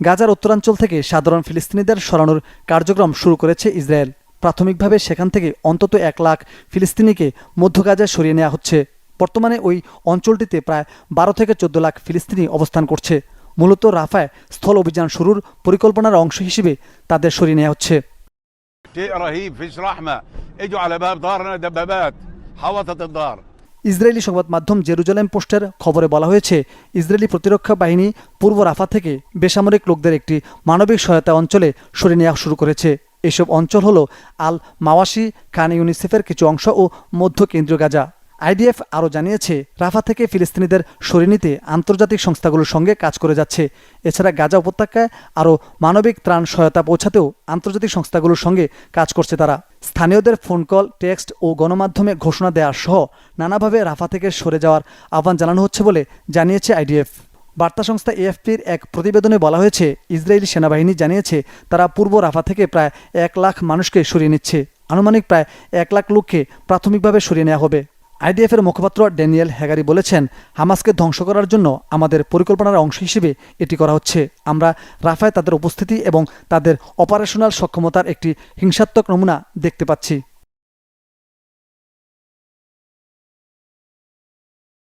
গাজার উত্তরাঞ্চল থেকে সাধারণ ফিলিস্তিনিদের সরানোর কার্যক্রম শুরু করেছে ইসরায়েল প্রাথমিকভাবে সেখান থেকে অন্তত এক লাখ ফিলিস্তিনিকে মধ্য গাজায় সরিয়ে নেওয়া হচ্ছে বর্তমানে ওই অঞ্চলটিতে প্রায় বারো থেকে চোদ্দ লাখ ফিলিস্তিনি অবস্থান করছে মূলত রাফায় স্থল অভিযান শুরুর পরিকল্পনার অংশ হিসেবে তাদের সরিয়ে নেওয়া হচ্ছে شيء رهيب فيش رحمه اجوا على باب دارنا دبابات حوطت الدار ইসরায়েলি সংবাদ মাধ্যম জেরুজালেম পোস্টের খবরে বলা হয়েছে, ইসরায়েলি প্রতিরক্ষা বাহিনী পূর্ব রাফা থেকে বেসামরিক লোকদের একটি মানবিক সহায়তা অঞ্চলে সরিয়ে নেওয়া শুরু করেছে। এসব অঞ্চল হল আল মাওয়াসি খান ইউনিসেফের কিছু অংশ ও মধ্য কেন্দ্রীয় গাজা। আইডিএফ আরও জানিয়েছে, রাফা থেকে ফিলিস্তিনিদের সরিয়ে নিতে আন্তর্জাতিক সংস্থাগুলোর সঙ্গে কাজ করে যাচ্ছে। এছাড়া গাজা উপত্যকায় আরও মানবিক ত্রাণ সহায়তা পৌঁছাতেও আন্তর্জাতিক সংস্থাগুলোর সঙ্গে কাজ করছে তারা। স্থানীয়দের ফোন কল, টেক্সট ও গণমাধ্যমে ঘোষণা দেওয়া সহ নানাভাবে রাফা থেকে সরে যাওয়ার আহ্বান জানানো হচ্ছে বলে জানিয়েছে আইডিএফ। বার্তা সংস্থা এএফপির এক প্রতিবেদনে বলা হয়েছে, ইসরায়েলি সেনাবাহিনী জানিয়েছে, তারা পূর্ব রাফা থেকে প্রায় এক লাখ মানুষকে সরিয়ে নিচ্ছে। আনুমানিক প্রায় এক লাখ লোককে প্রাথমিকভাবে সরিয়ে নেওয়া হবে। আইডিএফের মুখপাত্র ড্যানিয়েল হ্যাগারি বলেছেন, হামাসকে ধ্বংস করার জন্য আমাদের পরিকল্পনার অংশ হিসেবে এটি করা হচ্ছে। আমরা রাফায় তাদের উপস্থিতি এবং তাদের অপারেশনাল সক্ষমতার একটি হিংসাত্মক নমুনা দেখতে পাচ্ছি।